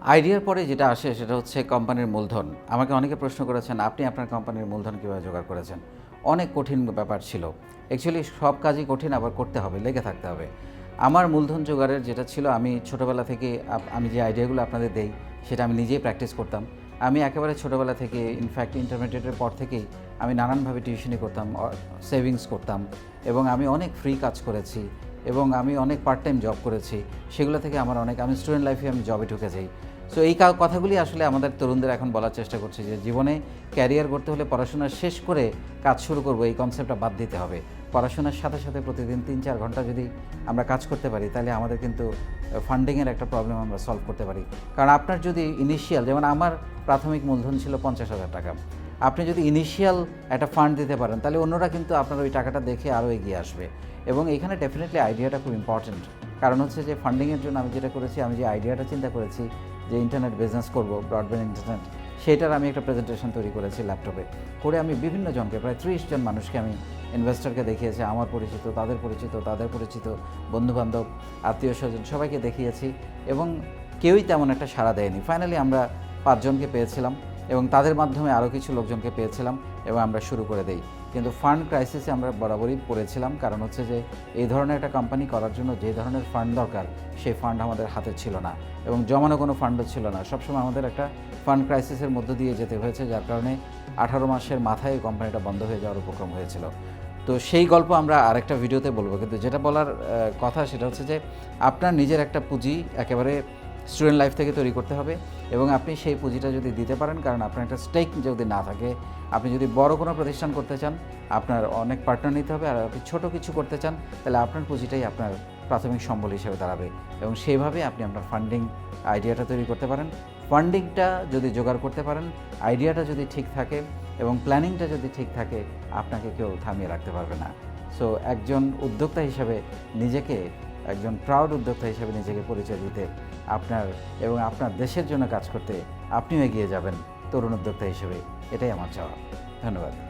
আইডিয়ার পরে যেটা আসে সেটা হচ্ছে কোম্পানির মূলধন। আমাকে অনেকে প্রশ্ন করেছেন, আপনি আপনার কোম্পানির মূলধন কীভাবে জোগাড় করেছেন? অনেক কঠিন ব্যাপার ছিল। অ্যাকচুয়ালি সব কাজই কঠিন, আবার করতে হবে, লেগে থাকতে হবে। আমার মূলধন জোগাড়ের যেটা ছিল, আমি ছোটোবেলা থেকে আমি যে আইডিয়াগুলো আপনাদের দেই, সেটা আমি নিজেই প্র্যাকটিস করতাম। আমি একেবারে ছোটোবেলা থেকে ইনফ্যাক্ট ইন্টারমিডিয়েটের পর থেকেই আমি নানানভাবে টিউশনি করতাম সেভিংস করতাম। এবং আমি অনেক ফ্রি কাজ করেছি। এবং আমি অনেক পার্ট টাইম জব করেছি, সেগুলো থেকে আমার অনেক, আমি স্টুডেন্ট লাইফে আমি জবে ঢুকে যাই। সো এই কথাগুলি আসলে আমাদের তরুণদের এখন বলার চেষ্টা করছি যে জীবনে ক্যারিয়ার করতে হলে পড়াশোনা শেষ করে কাজ শুরু করব, এই কনসেপ্টটা বাদ দিতে হবে। পড়াশোনার সাথে সাথে প্রতিদিন তিন চার ঘণ্টা যদি আমরা কাজ করতে পারি, তাহলে আমাদের কিন্তু ফান্ডিংয়ের একটা প্রবলেম আমরা সলভ করতে পারি। কারণ আপনার যদি ইনিশিয়াল যেমন আমার প্রাথমিক মূলধন ছিল পঞ্চাশ হাজার টাকা আপনি যদি ইনিশিয়াল একটা ফান্ড দিতে পারেন, তাহলে অন্যরা কিন্তু আপনার ওই টাকাটা দেখে আরও এগিয়ে আসবে। এবং এখানে ডেফিনেটলি আইডিয়াটা খুব ইম্পর্ট্যান্ট কারণ হচ্ছে যে ফান্ডিংয়ের জন্য আমি যেটা করেছি, আমি যে আইডিয়াটা চিন্তা করেছি যে ইন্টারনেট বিজনেস করব ব্রডব্যান্ড ইন্টারনেট সেটার আমি একটা প্রেজেন্টেশন তৈরি করেছি ল্যাপটপে করে আমি বিভিন্ন জনকে, প্রায় ত্রিশ জন মানুষকে আমি ইনভেস্টরকে দেখিয়েছি, আমার পরিচিত, তাদের পরিচিত তাদের পরিচিত, বন্ধুবান্ধব, আত্মীয় স্বজন, সবাইকে দেখিয়েছি এবং কেউই তেমন একটা সাড়া দেয়নি। ফাইনালি আমরা পাঁচজনকে পেয়েছিলাম। এবং তাদের মাধ্যমে আরও কিছু লোকজনকে পেয়েছিলাম এবং আমরা শুরু করে দেই। কিন্তু ফান্ড ক্রাইসিসে আমরা বরাবরই পড়েছিলাম, কারণ হচ্ছে যে এই ধরনের একটা কোম্পানি করার জন্য যে ধরনের ফান্ড দরকার, সেই ফান্ড আমাদের হাতে ছিল না এবং জমানো কোনো ফান্ডও ছিল না। সবসময় আমাদের একটা ফান্ড ক্রাইসিসের মধ্য দিয়ে যেতে হয়েছে, যার কারণে আঠারো মাসের মাথায় এই কোম্পানিটা বন্ধ হয়ে যাওয়ার উপক্রম হয়েছিল। তো সেই গল্প আমরা আরেকটা ভিডিওতে বলব, কিন্তু যেটা বলার কথা সেটা হচ্ছে যে আপনার নিজের একটা পুঁজি একেবারে স্টুডেন্ট লাইফ থেকে তৈরি করতে হবে এবং আপনি সেই পুঁজিটা যদি দিতে পারেন, কারণ আপনার একটা স্টেক যদি না থাকে, আপনি যদি বড় কোনো প্রতিষ্ঠান করতে চান, আপনার অনেক পার্টনার নিতে হবে, আর আপনি ছোট কিছু করতে চান, তাহলে আপনার পুঁজিটাই আপনার প্রাথমিক সম্বল হিসেবে দাঁড়াবে। এবং সেইভাবে আপনি আপনার ফান্ডিং আইডিয়াটা তৈরি করতে পারেন। ফান্ডিংটা যদি জোগাড় করতে পারেন আইডিয়াটা যদি ঠিক থাকে এবং প্ল্যানিংটা যদি ঠিক থাকে, আপনাকে কেউ থামিয়ে রাখতে পারবে না। সো একজন উদ্যোক্তা হিসাবে নিজেকে একজন প্রাউড উদ্যোক্তা হিসেবে নিজেকে পরিচয় দিতে আপনার এবং আপনার দেশের জন্য কাজ করতে আপনিও এগিয়ে যাবেন তরুণ উদ্যোক্তা হিসেবে। এটাই আমার চাওয়া। ধন্যবাদ।